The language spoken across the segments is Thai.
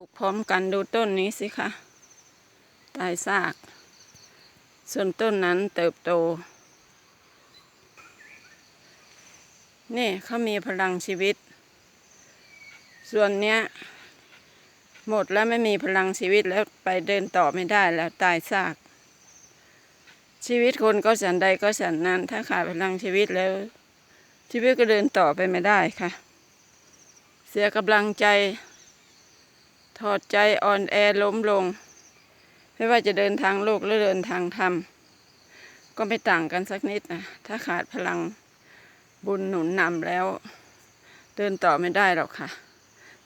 ปลูกพร้อมกันดูต้นนี้สิคะตายซาก ส่วนต้นนั้นเติบโต นี่เขามีพลังชีวิต ส่วนเนี้ย หมดแล้วไม่มีพลังชีวิตแล้วไปเดินต่อไม่ได้แล้วตายซาก ชีวิตคนก็ฉันใดก็ฉันนั้น ถ้าขาดพลังชีวิตแล้ว ชีวิตก็เดินต่อไปไม่ได้ค่ะ เสียกำลังใจ ถอดใจอ่อนแอล้มลง ไม่ว่าจะเดินทางโลกหรือเดินทางธรรม ก็ไม่ต่างกันสักนิดนะ ถ้าขาดพลังบุญหนุนนำแล้ว เดินต่อไม่ได้หรอกค่ะ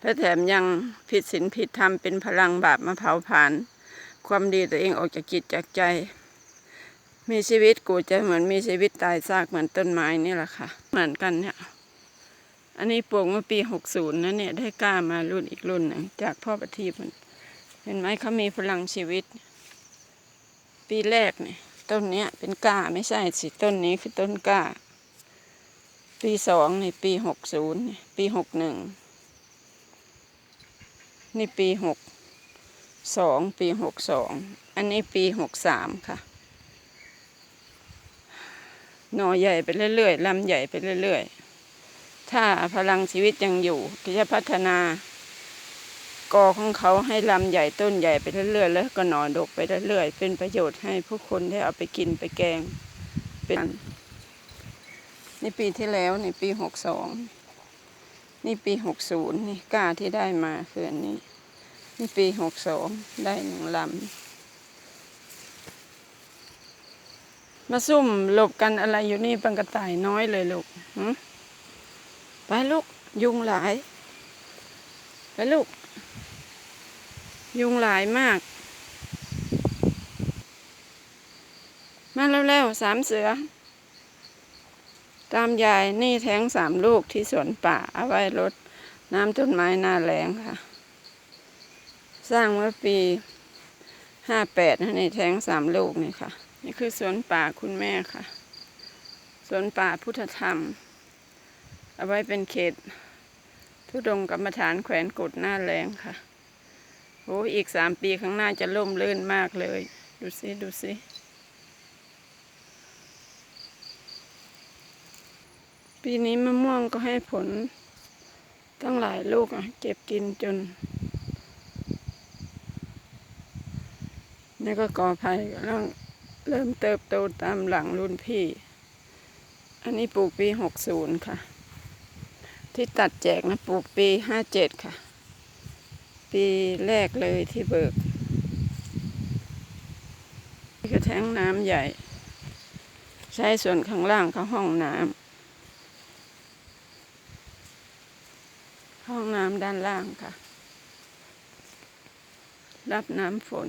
และแถมยังผิดศีลผิดธรรมเป็นพลังบาปมาเผาผลาญความดีตัวเองออกจากจิตจากใจ มีชีวิตกูจะเหมือนมีชีวิตตายซากเหมือนต้นไม้นี่แหละค่ะ เหมือนกันเนี่ย อันนี้ปลูกเมื่อปีหกศูนย์นะเนี่ยได้กล้ามารุ่นอีกรุ่นหนึ่งจากพ่อประทีปมันเห็นไหมเขามีพลังชีวิต ปีแรกเนี่ย ต้นเนี้ยเป็นกล้าไม่ใช่สิต้นนี้คือต้นกล้า ปีสองในปีหกศูนย์ปีหกหนึ่งนี่ปีหกสองปีหกสองอันนี้ปีหกสามค่ะหน่อใหญ่ไปเรื่อยๆลำใหญ่ไปเรื่อยๆ ถ้าพลังชีวิตยังอยู่ก็จะพัฒนากอของเขาให้ลำใหญ่ต้นใหญ่ไปเรื่อยๆแล้วก็หนอดกไปเรื่อยๆเป็นประโยชน์ให้ผู้คนได้เอาไปกินไปแกงเป็นนี่ปีที่แล้วนี่ปีหกสองนี่ปีหกศูนย์นี่กล้าที่ได้มาคืออันนี้ นี่ปีหกสองได้หนึ่งลำมาซุ่มหลบกันอะไรอยู่นี่ปังกระต่ายน้อยเลยลูกหึ ไปลูก ยุงหลายไปลูก ยุงหลายมาก มาเร็วๆสามเสือ ตามยายนี่แท้งสามลูกที่สวนป่าเอาไว้รดน้ำต้นไม้หน้าแรงค่ะ สร้างเมื่อปีห้าแปดนะนี่แท้งสามลูกนี่ค่ะ นี่คือสวนป่าคุณแม่ค่ะ สวนป่าพุทธธรรม เอาไว้เป็นเขต ทุดงกรรมฐานแขวนกดหน้าแรงค่ะโอ้อีกสามปีข้างหน้าจะล่มลื่นมากเลย ดูสิ ดูสิปีนี้มะม่วงก็ให้ผล ตั้งหลายลูกอะ เก็บกินจน นี่ก็กอไผ่กำลังเริ่มเติบโตตามหลังรุ่นพี่ อันนี้ปลูกปีหกศูนย์ค่ะ ที่ตัดแจกนะปลูกปีห้าเจ็ดค่ะ ปีแรกเลยที่เบิกนี่คือแท้งน้ำใหญ่ ใช้ส่วนข้างล่างเขาห้องน้ำห้องน้ำด้านล่างค่ะ รับน้ำฝน